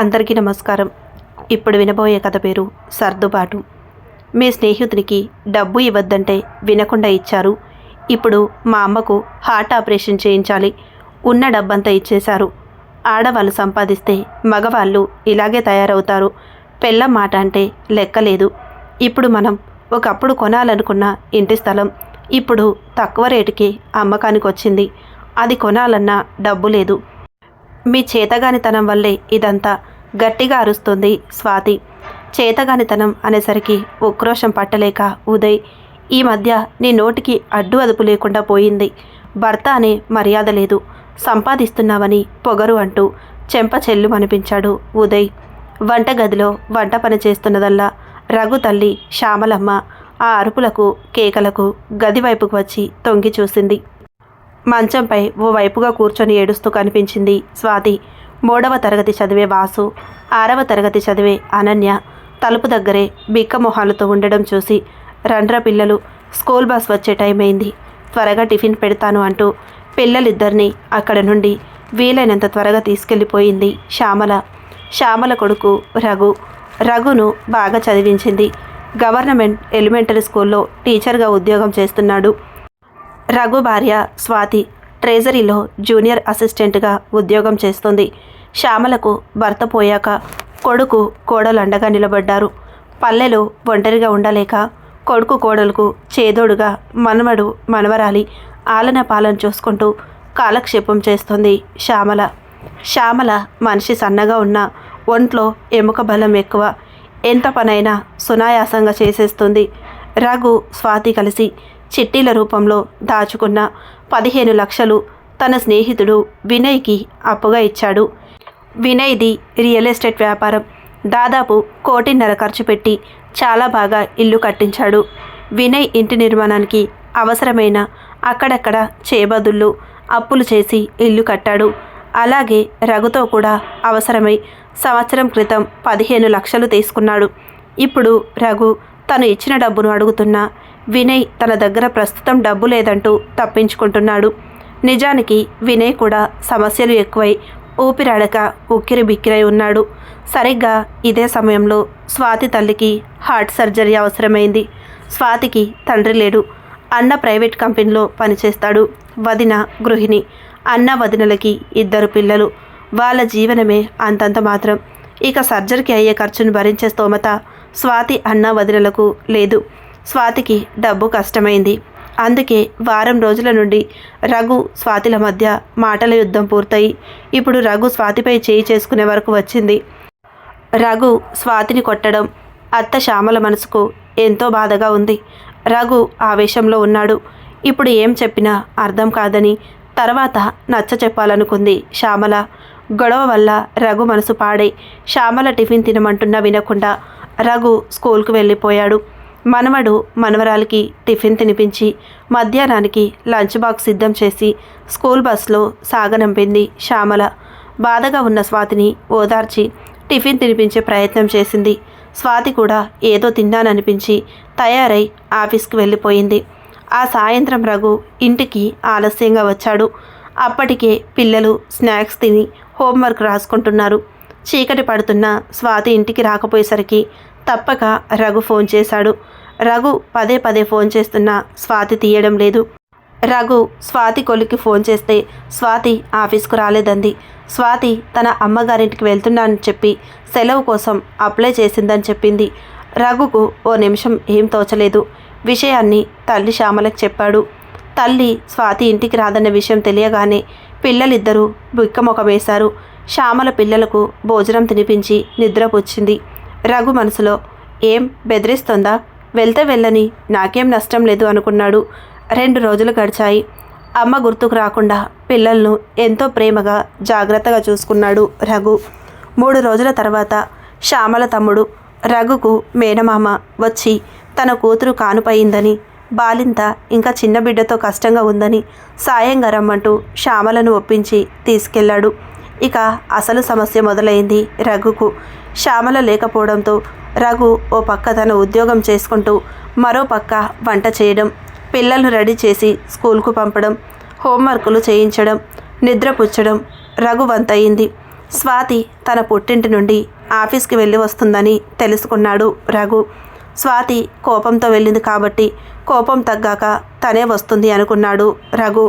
అందరికీ నమస్కారం. ఇప్పుడు వినబోయే కథ పేరు సర్దుబాటు. మీ స్నేహితునికి డబ్బు ఇవ్వద్దంటే వినకుండా ఇచ్చారు. ఇప్పుడు మా అమ్మకు హార్ట్ ఆపరేషన్ చేయించాలి. ఉన్న డబ్బంతా ఇచ్చేశారు. ఆడవాళ్ళు సంపాదిస్తే మగవాళ్ళు ఇలాగే తయారవుతారు. పెళ్ళం మాట అంటే లెక్కలేదు. ఇప్పుడు మనం ఒకప్పుడు కొనాలనుకున్న ఇంటి స్థలం ఇప్పుడు తక్కువ రేటుకి అమ్మకానికి వచ్చింది అది కొనాలన్నా డబ్బు లేదు. మీ చేతగానితనం వల్లే ఇదంతా గట్టిగా అరుస్తుంది స్వాతి. చేతగానితనం అనేసరికి ఉక్రోషం పట్టలేక ఉదయ్ ఈ మధ్య నీ నోటికి అడ్డు అదుపు లేకుండా పోయింది. భర్త అనే మర్యాద లేదు. సంపాదిస్తున్నావని పొగరు అంటూ చెంప చెల్లు అనిపించాడు ఉదయ్. వంటగదిలో వంట పని చేస్తున్నదల్లా రఘు తల్లి శ్యామలమ్మ ఆ అరుపులకు కేకలకు గదివైపుకు వచ్చి తొంగి చూసింది. మంచంపై ఓ వైపుగా కూర్చొని ఏడుస్తూ కనిపించింది స్వాతి. మూడవ తరగతి చదివే వాసు ఆరవ తరగతి చదివే అనన్య తలుపు దగ్గరే బిక్క మొహాలతో ఉండడం చూసి రండ్ర పిల్లలు స్కూల్ బస్ వచ్చే టైం అయింది త్వరగా టిఫిన్ పెడతాను అంటూ పిల్లలిద్దరినీ అక్కడ నుండి వీలైనంత త్వరగా తీసుకెళ్ళిపోయింది శ్యామల. శ్యామల కొడుకు రఘు. రఘును బాగా చదివించింది. గవర్నమెంట్ ఎలిమెంటరీ స్కూల్లో టీచర్గా ఉద్యోగం చేస్తున్నాడు. రఘు భార్య స్వాతి ట్రెజరీలో జూనియర్ అసిస్టెంట్గా ఉద్యోగం చేస్తుంది. శ్యామలకు భర్త పోయాక కొడుకు కోడలు అండగా నిలబడ్డారు. పల్లెలు ఒంటరిగా ఉండలేక కొడుకు కోడలకు చేదోడుగా మనవడు మనవరాలి ఆలన పాలన చూసుకుంటూ కాలక్షేపం చేస్తుంది శ్యామల. శ్యామల మనిషి సన్నగా ఉన్న ఒంట్లో ఎముక బలం ఎక్కువ. ఎంత పనైనా సునాయాసంగా చేసేస్తుంది. రఘు స్వాతి కలిసి చిట్టీల రూపంలో దాచుకున్న పదిహేను లక్షలు తన స్నేహితుడు వినయ్కి అప్పుగా ఇచ్చాడు. వినయ్ది రియల్ ఎస్టేట్ వ్యాపారం. దాదాపు కోటిన్నర ఖర్చు పెట్టి చాలా బాగా ఇల్లు కట్టించాడు. వినయ్ ఇంటి నిర్మాణానికి అవసరమైన అక్కడక్కడ చేబదుళ్ళు అప్పులు చేసి ఇల్లు కట్టాడు. అలాగే రఘుతో కూడా అవసరమై సంవత్సరం క్రితం పదిహేను లక్షలు తీసుకున్నాడు. ఇప్పుడు రఘు తను ఇచ్చిన డబ్బును అడుగుతున్నా వినయ్ తన దగ్గర ప్రస్తుతం డబ్బు లేదంటూ తప్పించుకుంటున్నాడు. నిజానికి వినయ్ కూడా సమస్యలు ఎక్కువై ఊపిరాడక ఉక్కిరి బిక్కిరై ఉన్నాడు. సరిగ్గా ఇదే సమయంలో స్వాతి తల్లికి హార్ట్ సర్జరీ అవసరమైంది. స్వాతికి తండ్రి లేడు. అన్న ప్రైవేట్ కంపెనీలో పనిచేస్తాడు వదిన గృహిణి. అన్న వదినలకి ఇద్దరు పిల్లలు. వాళ్ళ జీవనమే అంతంత మాత్రం. ఇక సర్జరీకి అయ్యే ఖర్చును భరించే స్తోమత స్వాతి అన్న వదినలకు లేదు. స్వాతికి డబ్బు కష్టమైంది. అందుకే వారం రోజుల నుండి రఘు స్వాతిల మధ్య మాటల యుద్ధం పూర్తయి. ఇప్పుడు రఘు స్వాతిపై చేయి చేసుకునే వరకు వచ్చింది. రఘు స్వాతిని కొట్టడం అత్త శ్యామల మనసుకు ఎంతో బాధగా ఉంది. రఘు ఆవేశంలో ఉన్నాడు. ఇప్పుడు ఏం చెప్పినా అర్థం కాదని తర్వాత నచ్చ చెప్పాలనుకుంది శ్యామల. గొడవ వల్ల రఘు మనసు పాడై శ్యామల టిఫిన్ తినమంటున్నా వినకుండా రఘు స్కూల్కు వెళ్ళిపోయాడు. మనవడు మనవరాలికి టిఫిన్ తినిపించి మధ్యాహ్నానికి లంచ్ బాక్స్ సిద్ధం చేసి స్కూల్ బస్లో సాగనంపింది శ్యామల. బాధగా ఉన్న స్వాతిని ఓదార్చి టిఫిన్ తినిపించే ప్రయత్నం చేసింది. స్వాతి కూడా ఏదో తిన్నాననిపించి తయారై ఆఫీస్కి వెళ్ళిపోయింది. ఆ సాయంత్రం రఘు ఇంటికి ఆలస్యంగా వచ్చాడు. అప్పటికే పిల్లలు స్నాక్స్ తిని హోంవర్క్ రాసుకుంటున్నారు. చీకటి పడుతున్న స్వాతి ఇంటికి రాకపోయేసరికి తప్పక రఘు ఫోన్ చేశాడు. రఘు పదే పదే ఫోన్ చేస్తున్నా స్వాతి తీయడం లేదు. రఘు స్వాతి కొలికి ఫోన్ చేస్తే స్వాతి ఆఫీస్కు రాలేదంది. స్వాతి తన అమ్మగారింటికి వెళ్తున్నానని చెప్పి సెలవు కోసం అప్లై చేసిందని చెప్పింది. రఘుకు ఓ నిమిషం ఏం తోచలేదు. విషయాన్ని తల్లి శ్యామలకు చెప్పాడు. తల్లి స్వాతి ఇంటికి రాదన్న విషయం తెలియగానే పిల్లలిద్దరూ బిక్కమొక వేశారు. శ్యామల పిల్లలకు భోజనం తినిపించి నిద్రపుచ్చింది. రఘు మనసులో ఏం బెదిరిస్తోందా? వెళ్తే వెళ్ళని నాకేం నష్టం లేదు అనుకున్నాడు. రెండు రోజులు గడిచాయి. అమ్మ గుర్తుకు రాకుండా పిల్లలను ఎంతో ప్రేమగా జాగ్రత్తగా చూసుకున్నాడు రఘు. మూడు రోజుల తర్వాత శ్యామల తమ్ముడు రఘుకు మేనమామ వచ్చి తన కూతురు కానుపయిందని బాలింత ఇంకా చిన్న బిడ్డతో కష్టంగా ఉందని సాయంగా రమ్మంటూ శ్యామలను ఒప్పించి తీసుకెళ్ళాడు. ఇక అసలు సమస్య మొదలైంది రఘుకు. శ్యామల లేకపోవడంతో రఘు ఓ పక్క తన ఉద్యోగం చేసుకుంటూ మరో పక్క వంట చేయడం పిల్లలను రెడీ చేసి స్కూల్కు పంపడం హోంవర్కులు చేయించడం నిద్రపుచ్చడం రఘు వంతయింది. స్వాతి తన పుట్టింటి నుండి ఆఫీస్కి వెళ్ళి వస్తుందని తెలుసుకున్నాడు రఘు. స్వాతి కోపంతో వెళ్ళింది కాబట్టి కోపం తగ్గాక తనే వస్తుంది అనుకున్నాడు రఘు.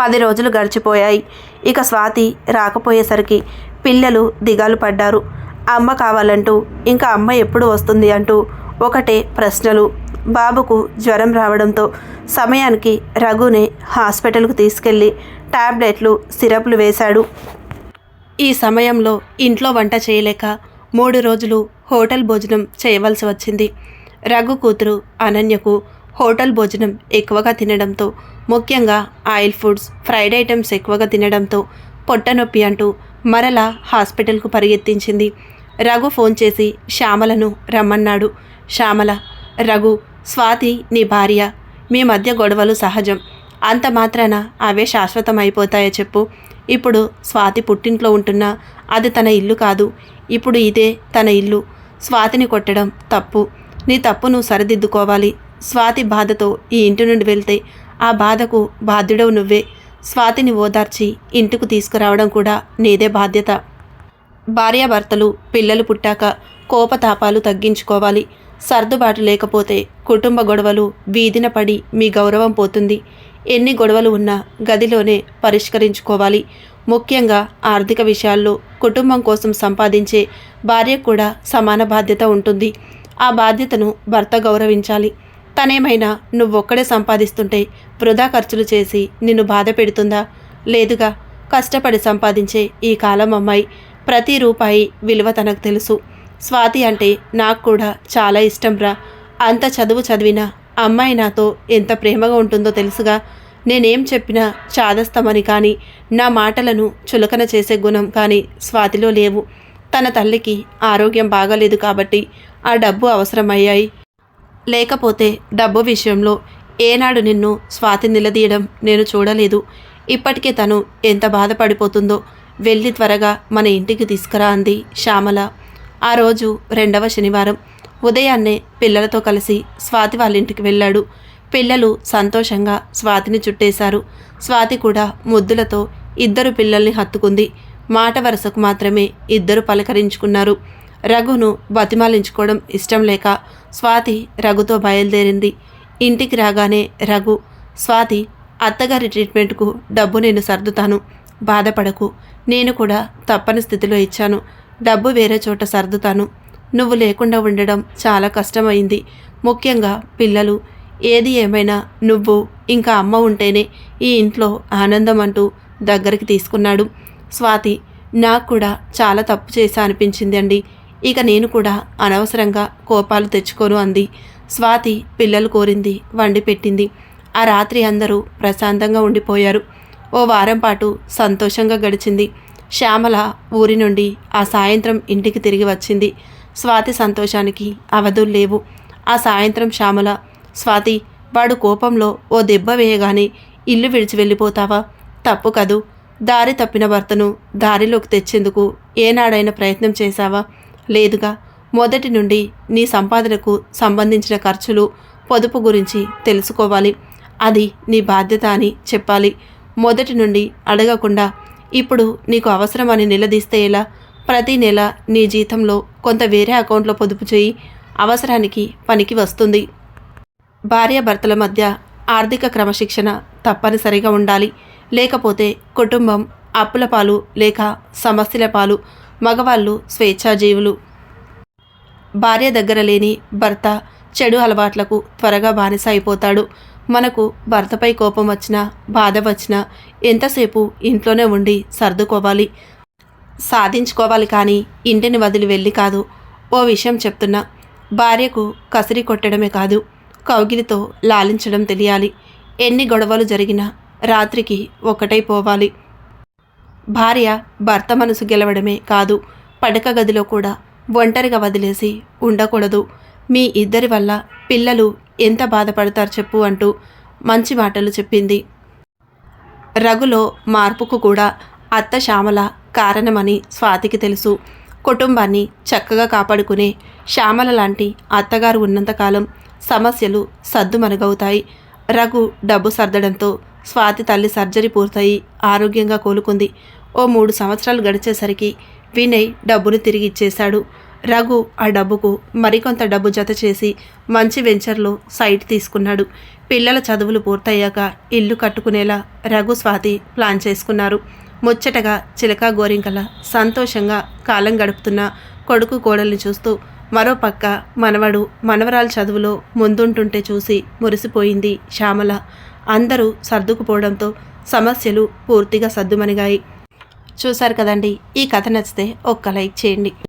పది రోజులు గడిచిపోయాయి. ఇక స్వాతి రాకపోయేసరికి పిల్లలు దిగాలు పడ్డారు. అమ్మ కావాలంటూ ఇంకా అమ్మ ఎప్పుడు వస్తుంది అంటూ ఒకటే ప్రశ్నలు. బాబుకు జ్వరం రావడంతో సమయానికి రఘుని హాస్పిటల్కు తీసుకెళ్ళి టాబ్లెట్లు సిరప్లు వేశాడు. ఈ సమయంలో ఇంట్లో వంట చేయలేక మూడు రోజులు హోటల్ భోజనం చేయవలసి వచ్చింది. రఘు కూతురు అనన్యకు హోటల్ భోజనం ఎక్కువగా తినడంతో ముఖ్యంగా ఆయిల్ ఫుడ్స్ ఫ్రైడ్ ఐటమ్స్ ఎక్కువగా తినడంతో పొట్టనొప్పి అంటూ మరలా హాస్పిటల్కు పరిగెత్తించింది. రఘు ఫోన్ చేసి శ్యామలను రమ్మన్నాడు. శ్యామల రఘు స్వాతి నీ భార్య. మీ మధ్య గొడవలు సహజం. అంత మాత్రాన అవే శాశ్వతం అయిపోతాయో చెప్పు. ఇప్పుడు స్వాతి పుట్టింట్లో ఉంటున్నా అది తన ఇల్లు కాదు. ఇప్పుడు ఇదే తన ఇల్లు. స్వాతిని కొట్టడం తప్పు. నీ తప్పు నువ్వు సరిదిద్దుకోవాలి. స్వాతి బాధతో ఈ ఇంటి నుండి వెళ్తే ఆ బాధకు బాధ్యుడవు నువ్వే. స్వాతిని ఓదార్చి ఇంటికి తీసుకురావడం కూడా నీదే బాధ్యత. భార్యాభర్తలు పిల్లలు పుట్టాక కోపతాపాలు తగ్గించుకోవాలి. సర్దుబాటు లేకపోతే కుటుంబ గొడవలు వీధిన పడి మీ గౌరవం పోతుంది. ఎన్ని గొడవలు ఉన్నా గదిలోనే పరిష్కరించుకోవాలి. ముఖ్యంగా ఆర్థిక విషయాల్లో కుటుంబం కోసం సంపాదించే భార్యకు కూడా సమాన బాధ్యత ఉంటుంది. ఆ బాధ్యతను భర్త గౌరవించాలి. తనేమైనా నువ్వొక్కడే సంపాదిస్తుంటే వృధా ఖర్చులు చేసి నిన్ను బాధ పెడుతుందా? లేదుగా కష్టపడి సంపాదించే ఈ కాలం అమ్మాయి ప్రతి రూపాయి విలువ తనకు తెలుసు. స్వాతి అంటే నాకు కూడా చాలా ఇష్టం రా అంత చదువు చదివిన అమ్మాయి నాతో ఎంత ప్రేమగా ఉంటుందో తెలుసుగా. నేనేం చెప్పినా చాదస్తామని కానీ నా మాటలను చులకన చేసే గుణం కానీ స్వాతిలో లేవు. తన తల్లికి ఆరోగ్యం బాగాలేదు కాబట్టి ఆ డబ్బు అవసరమయ్యాయి. లేకపోతే డబ్బు విషయంలో ఏనాడు నిన్ను స్వాతి నిలదీయడం నేను చూడలేదు. ఇప్పటికే తను ఎంత బాధపడిపోతుందో వెళ్ళి త్వరగా మన ఇంటికి తీసుకురా అంది శ్యామల. ఆ రోజు రెండవ శనివారం ఉదయాన్నే పిల్లలతో కలిసి స్వాతి వాళ్ళ ఇంటికి వెళ్ళాడు. పిల్లలు సంతోషంగా స్వాతిని చుట్టేశారు. స్వాతి కూడా ముద్దులతో ఇద్దరు పిల్లల్ని హత్తుకుంది. మాట వరుసకు మాత్రమే ఇద్దరు పలకరించుకున్నారు. రఘును బతిమాలించుకోవడం ఇష్టం లేక స్వాతి రఘుతో బయలుదేరింది. ఇంటికి రాగానే రఘు స్వాతి అత్తగారి ట్రీట్మెంట్కు డబ్బు నేను సర్దుతాను. బాధపడకు. నేను కూడా తప్పని స్థితిలో ఇచ్చాను. డబ్బు వేరే చోట సర్దుతాను. నువ్వు లేకుండా ఉండడం చాలా కష్టమైంది. ముఖ్యంగా పిల్లలు. ఏది ఏమైనా నువ్వు ఇంకా అమ్మ ఉంటేనే ఈ ఇంట్లో ఆనందం అంటూ దగ్గరికి తీసుకున్నాడు. స్వాతి నాకు కూడా చాలా తప్పు చేశా అనిపించింది అండి ఇక నేను కూడా అనవసరంగా కోపాలు తెచ్చుకోను అంది. స్వాతి పిల్లలు కోరింది వండి పెట్టింది. ఆ రాత్రి అందరూ ప్రశాంతంగా ఉండిపోయారు. ఓ వారం పాటు సంతోషంగా గడిచింది. శ్యామల ఊరి నుండి ఆ సాయంత్రం ఇంటికి తిరిగి వచ్చింది. స్వాతి సంతోషానికి అవధులు లేవు. ఆ సాయంత్రం శ్యామల స్వాతి వాడు కోపంలో ఓ దెబ్బ వేయగానే ఇల్లు విడిచి వెళ్ళిపోతావా? తప్పు కదూ. దారి తప్పిన భర్తను దారిలోకి తెచ్చేందుకు ఏనాడైనా ప్రయత్నం చేశావా? లేదుగా. మొదటి నుండి నీ సంపాదనకు సంబంధించిన ఖర్చులు పొదుపు గురించి తెలుసుకోవాలి. అది నీ బాధ్యత అని చెప్పాలి. మొదటి నుండి అడగకుండా ఇప్పుడు నీకు అవసరమని నిలదీస్తే ఎలా? ప్రతి నెల నీ జీతంలో కొంత వేరే అకౌంట్లో పొదుపు చేయి. అవసరానికి పనికి వస్తుంది. భార్యాభర్తల మధ్య ఆర్థిక క్రమశిక్షణ తప్పనిసరిగా ఉండాలి. లేకపోతే కుటుంబం అప్పుల పాలు లేక సమస్యల పాలు మగవాళ్ళు స్వేచ్ఛాజీవులు. భార్య దగ్గర లేని భర్త చెడు అలవాట్లకు త్వరగా బానిస అయిపోతాడు మనకు భర్తపై కోపం వచ్చినా బాధ వచ్చినా ఎంతసేపు ఇంట్లోనే ఉండి సర్దుకోవాలి? సాధించుకోవాలి కానీ ఇంటిని వదిలి వెళ్ళి కాదు. ఓ విషయం చెప్తున్నా భార్యకు కసిరి కొట్టడమే కాదు కౌగిలితో లాలించడం తెలియాలి. ఎన్ని గొడవలు జరిగినా రాత్రికి ఒక్కటైపోవాలి భార్య భర్త మనసు గెలవడమే కాదు పడక గదిలో కూడా ఒంటరిగా వదిలేసి ఉండకూడదు. మీ ఇద్దరి వల్ల పిల్లలు ఎంత బాధపడతారు చెప్పు అంటూ మంచి మాటలు చెప్పింది. రఘులో మార్పుకు కూడా అత్త శ్యామల కారణమని స్వాతికి తెలుసు. కుటుంబాన్ని చక్కగా కాపాడుకునే శ్యామల లాంటి అత్తగారు ఉన్నంతకాలం సమస్యలు సద్దుమరుగవుతాయి రఘు డబ్బు సర్దడంతో స్వాతి తల్లి సర్జరీ పూర్తయి ఆరోగ్యంగా కోలుకుంది. ఓ మూడు సంవత్సరాలు గడిచేసరికి వినయ్ డబ్బును తిరిగి ఇచ్చేశాడు. రఘు ఆ డబ్బుకు మరికొంత డబ్బు జత చేసి మంచి వెంచర్లో సైట్ తీసుకున్నాడు. పిల్లల చదువులు పూర్తయ్యాక ఇల్లు కట్టుకునేలా రఘు స్వాతి ప్లాన్ చేసుకున్నారు. ముచ్చటగా చిలక గోరింకల సంతోషంగా కాలం గడుపుతున్న కొడుకు కోడల్ని చూస్తూ మరోపక్క మనవడు మనవరాల చదువులో ముందుంటుంటే చూసి మురిసిపోయింది శ్యామల. అందరూ సర్దుకుపోవడంతో సమస్యలు పూర్తిగా సద్దుమణిగాయి చూశారు కదండి. ఈ కథ నచ్చితే ఒక్క లైక్ చేయండి.